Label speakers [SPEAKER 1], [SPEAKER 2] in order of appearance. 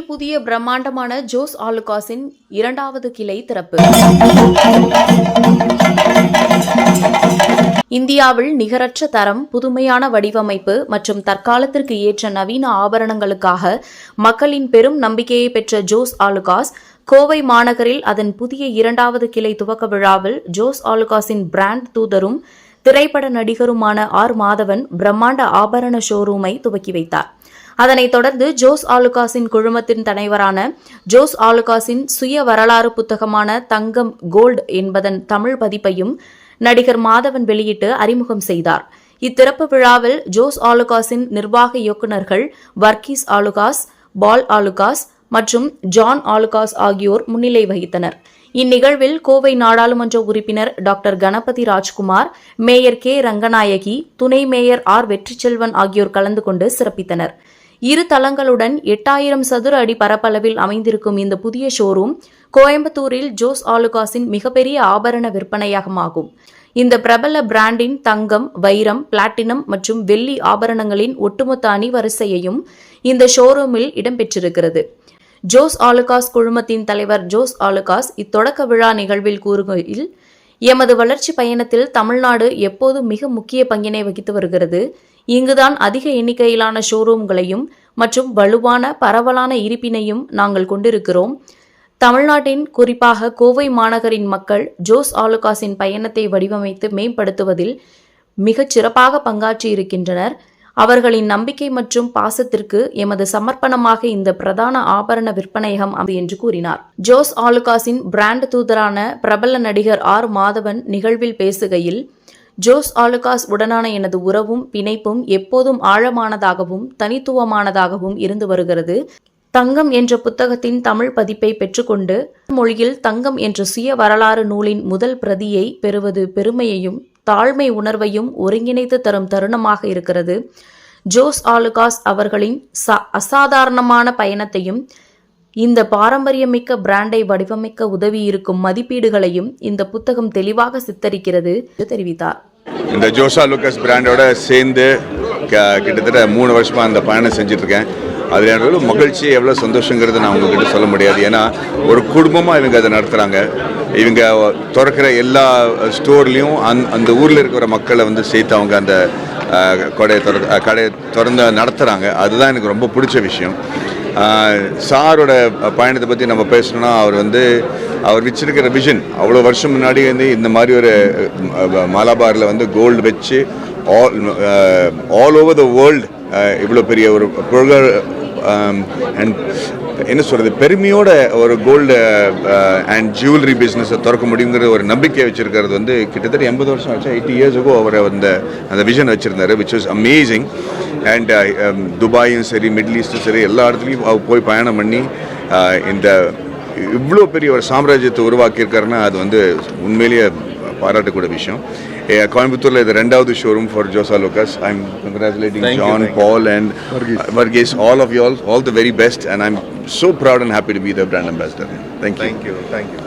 [SPEAKER 1] கோவையில் புதிய பிரம்மாண்டமான ஜோஸ் ஆலுகாஸின் இரண்டாவது கிளை திறப்பு. இந்தியாவில் நிகரற்ற தரம் புதுமையான வடிவமைப்பு மற்றும் தற்காலத்திற்கு ஏற்ற நவீன ஆபரணங்களுக்காக மக்களின் பெரும் நம்பிக்கையை பெற்ற ஜோஸ் ஆலுகாஸ் கோவை மாநகரில் அதன் புதிய இரண்டாவது கிளை துவக்க விழாவில் ஜோஸ் ஆலுகாஸின் பிராண்ட் தூதரும் திரைப்பட நடிகருமான ஆர் மாதவன் பிரம்மாண்ட ஆபரண ஷோரூமை துவக்கி வைத்தார். அதனைத் தொடர்ந்து ஜோஸ் ஆலுகாஸின் குழுமத்தின் தலைவரான ஜோஸ் ஆலுகாஸின் சுய வரலாறு புத்தகமான தங்கம் கோல்டு என்பதன் தமிழ் பதிப்பையும் நடிகர் மாதவன் வெளியிட்டு அறிமுகம் செய்தார். இத்திறப்பு விழாவில் ஜோஸ் ஆலுகாஸின் நிர்வாக இயக்குநர்கள் வர்கீஸ் ஆலுகாஸ் பால் ஆலுகாஸ் மற்றும் ஜான் ஆலுகாஸ் ஆகியோர் முன்னிலை வகித்தனர். இந்நிகழ்வில் கோவை நாடாளுமன்ற உறுப்பினர் doctor Ganapathy Rajkumar mayor K. Ranganayaki துணை மேயர் ஆர். வெற்றிச்செல்வன் ஆகியோர் கலந்து கொண்டு சிறப்பித்தனர். இரு தளங்களுடன் எட்டாயிரம் சதுர அடி பரப்பளவில் அமைந்திருக்கும் இந்த புதிய ஷோரூம் கோயம்புத்தூரில் ஜோஸ் ஆலுகாஸின் மிகப்பெரிய ஆபரண விற்பனையகமாகும். இந்த பிரபல பிராண்டின் தங்கம் வைரம் பிளாட்டினம் மற்றும் வெள்ளி ஆபரணங்களின் ஒட்டுமொத்த அணிவரிசையையும் இந்த ஷோரூமில் இடம்பெற்றிருக்கிறது. ஜோஸ் ஆலுகாஸ் குழுமத்தின் தலைவர் ஜோஸ் ஆலுகாஸ் இத்தொடக்க விழா நிகழ்வில் கூறுகையில் எமது வளர்ச்சி பயணத்தில் தமிழ்நாடு எப்போதும் மிக முக்கிய பங்கினை வகித்து வருகிறது. இங்குதான் அதிக எண்ணிக்கையிலான ஷோரூம்களையும் மற்றும் வலுவான பரவலான இருப்பினையும் நாங்கள் கொண்டிருக்கிறோம். தமிழ்நாட்டின் குறிப்பாக கோவை மாநகரின் மக்கள் ஜோஸ் ஆலுகாஸின் பயணத்தை வடிவமைத்து மேம்படுத்துவதில் மிகச் சிறப்பாக பங்காற்றி இருக்கின்றனர் அவர்களின் நம்பிக்கை மற்றும் பாசத்திற்கு எமது சமர்ப்பணமாக இந்த பிரதான ஆபரண விற்பனையகம் அமைந்தது என்று கூறினார். ஜோஸ் ஆலுகாஸின் பிராண்ட் தூதரான பிரபல நடிகர் ஆர் மாதவன் நிகழ்வில் பேசுகையில் ஜோஸ் ஆலுகாஸ் உடனான எனது உறவும் பிணைப்பும் எப்போதும் ஆழமானதாகவும் தனித்துவமானதாகவும் இருந்து வருகிறது. தங்கம் என்ற புத்தகத்தின் தமிழ் பதிப்பை பெற்றுக்கொண்டு மொழியில் தங்கம் என்ற சுய வரலாறு நூலின் முதல் பிரதியை பெறுவது பெருமையையும் தாழ்மை உணர்வையும் ஒருங்கிணைத்து தரும் தருணமாக இருக்கிறது. ஜோஸ் ஆலுகாஸ் அவர்களின் ச அசாதாரணமான பயணத்தையும் இந்த பாரம்பரியமிக்க பிராண்டை வடிவமைக்க உதவி இருக்கும் மதிப்பீடுகளையும் இந்த புத்தகம் தெளிவாக சித்தரிக்கிறது என்று தெரிவித்தார்.
[SPEAKER 2] இந்த ஜோசா லூக்கஸ் பிராண்டோட சேர்ந்து கிட்டத்தட்ட மூணு வருஷமாக அந்த பயணம் செஞ்சுட்ருக்கேன் அதில் எனக்கு எவ்வளோ மகிழ்ச்சி எவ்வளோ சந்தோஷங்கிறத நான் உங்ககிட்ட சொல்ல முடியாது. ஏன்னா ஒரு குடும்பமாக இவங்க அதை நடத்துகிறாங்க இவங்க திறக்கிற எல்லா ஸ்டோர்லேயும் அந் அந்த ஊரில் இருக்கிற மக்களை வந்து சேர்த்து அவங்க அந்த கடையை திற கடையை திறந்து நடத்துகிறாங்க அதுதான் எனக்கு ரொம்ப பிடிச்ச விஷயம். சாரோட பயணத்தை பற்றி நம்ம பேசணும்னா அவர் வந்து அவர் வச்சிருக்கிற விஷன் அவ்வளோ வருஷம் முன்னாடி வந்து இந்த மாதிரி ஒரு மலாபாரில் வந்து கோல்டு வச்சு all all over the world இவ்வளோ பெரிய ஒரு புகழ் Um, அண்ட் என்ன சொல்கிறது பெருமையோட ஒரு கோல்டு அண்ட் ஜுவல்லரி பிஸ்னஸை திறக்க முடியுங்கிற ஒரு நம்பிக்கை வச்சுருக்கிறது வந்து கிட்டத்தட்ட எண்பது வருஷம் ஆச்சு. எயிட்டி இயர்ஸுக்கும் அவர் அந்த அந்த விஷன் வச்சுருந்தாரு விச் வாஸ் அமேசிங் அண்ட் துபாயும் சரி மிடில் ஈஸ்ட்டும் சரி எல்லா இடத்துலையும் அவர் போய் பயணம் பண்ணி uh, இந்த இவ்வளோ பெரிய ஒரு சாம்ராஜ்யத்தை உருவாக்கியிருக்காருன்னா அது வந்து உண்மையிலேயே பாராட்டக்கூடிய விஷயம் ஏ, கோயம்புத்தூர்ல இது ரெண்டாவது showroom for Jos Alukkas I am congratulating John Paul and Varghese all of you all all the very best and I am so proud and happy to be the brand ambassador thank you
[SPEAKER 3] Thank you. Thank you.